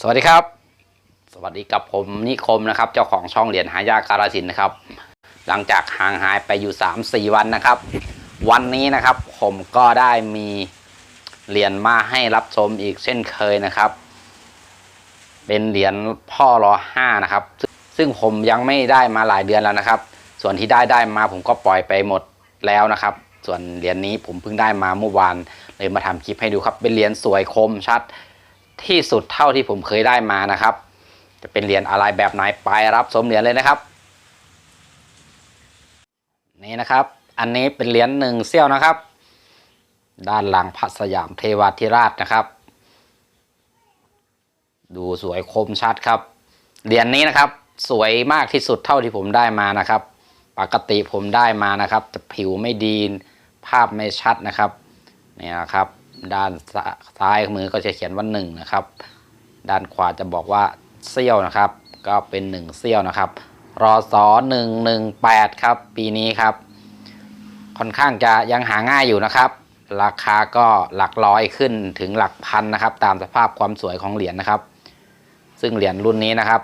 สวัสดีครับ สวัสดีกับผมนิคมนะครับ เจ้าของช่องเหรียญหายากการสินนะครับ หลังจากห่างหายไปอยู่ 3-4 วันนะครับ วันนี้นะครับผมก็ได้มีเหรียญมาให้รับชมอีกเช่นเคยนะครับ เป็นเหรียญพ่อรอห้านะครับ ซึ่งผมยังไม่ได้มาหลายเดือนแล้วนะครับ ส่วนที่ได้ได้มาผมก็ปล่อยไปหมดแล้วนะครับ ส่วนเหรียญนี้ผมเพิ่งได้มาเมื่อวานเลยมาทำคลิปให้ดูครับ เป็นเหรียญสวยคมชัด ที่สุดเท่าที่ผมเคยได้มานะครับ จะเป็นเหรียญอะไรแบบไหนไปรับชมเหรียญเลยนะครับ นี่นะครับ อันนี้เป็นเหรียญหนึ่งเซี่ยวนะครับ ด้านหลังพระสยามเทวาธิราชนะครับ ดูสวยคมชัดครับเหรียญนี้นะครับ สวยมากที่สุดเท่าที่ผมได้มานะครับ ปกติผมได้มานะครับจะผิวไม่ดีภาพไม่ชัดนะครับนี่นะครับ ด้านซ้ายมือก็จะเขียนว่าหนึ่งนะครับ ด้านขวาจะบอกว่าเซี่ยวนะครับ ก็เป็นหนึ่งเซี่ยวนะครับรอสอหนึ่งหนึ่งแปดครับ ปีนี้ครับ ค่อนข้างจะยังหาง่ายอยู่นะครับ ราคาก็หลักร้อยขึ้นถึงหลักพันนะครับ ตามสภาพความสวยของเหรียญนะครับ ซึ่งเหรียญรุ่นนี้นะครับ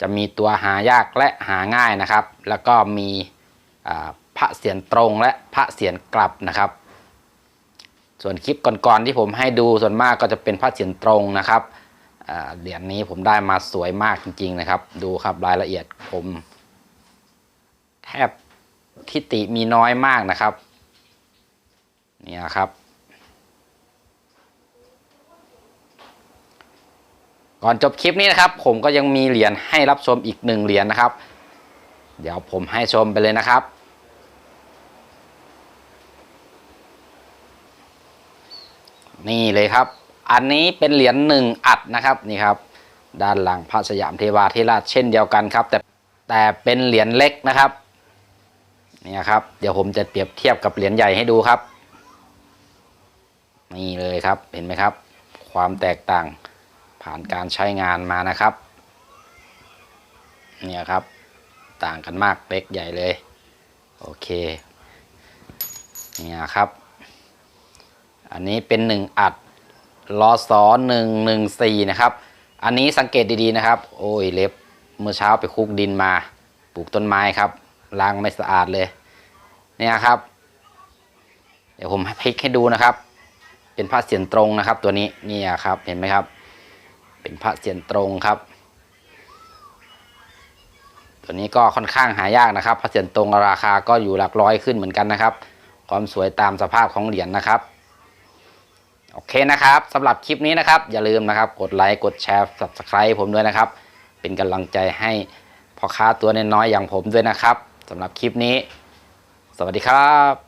จะมีตัวหายากและหาง่ายนะครับ แล้วก็มีพระเสียรตรงและพระเสียรกลับนะครับ ส่วนคลิปก่อนๆที่ผมให้ดูส่วนมากก็จะเป็นพระเสียรตรงนะครับเหรียญนี้ผมได้มาสวยมากจริง ๆนะครับ ดูครับรายละเอียดผมแทบทิติมีน้อยมากนะครับนี่นะครับ ก่อนจบคลิปนี้นะครับ ผมก็ยังมีเหรียญให้รับชมอีกหนึ่งเหรียญนะครับ เดี๋ยวผมให้ชมไปเลยนะครับ นี่เลยครับ อันนี้เป็นเหรียญหนึ่งอัดนะครับนี่ครับ ด้านหลังพระสยามเทวาธิราชเช่นเดียวกันครับ แต่แต่เป็นเหรียญเล็กนะครับนี่ครับ เดี๋ยวผมจะเปรียบเทียบกับเหรียญใหญ่ให้ดูครับ นี่เลยครับเห็นไหมครับ ความแตกต่างผ่านการใช้งานมานะครับเนี่ยครับต่างกันมากเล็กใหญ่เลย โอเคเนี่ยครับ อันนี้เป็นหนึ่งอัดลอสอหนึ่งหนึ่งสี่นะครับ อันนี้สังเกตดีๆนะครับ โอ้ยเล็บเมื่อเช้าไปคุกดินมาปลูกต้นไม้ครับล้างไม่สะอาดเลยเนี่ยครับ เดี๋ยวผมพลิกให้ดูนะครับ เป็นผ้าเสียนตรงนะครับ ตัวนี้เนี่ยครับเห็นไหมครับ เป็นพระเสียนตรงครับ ตัวนี้ก็ค่อนข้างหายากนะครับพระเสียนตรงราคาก็อยู่หลักร้อยขึ้นเหมือนกันนะครับ ความสวยตามสภาพของเหรียญนะครับ โอเคนะครับสำหรับคลิปนี้นะครับ อย่าลืมนะครับ กดไลค์กดแชร์ subscribe ผมด้วยนะครับ เป็นกำลังใจให้พ่อค้าตัวน้อยๆอย่างผมด้วยนะครับสำหรับคลิปนี้ สวัสดีครับ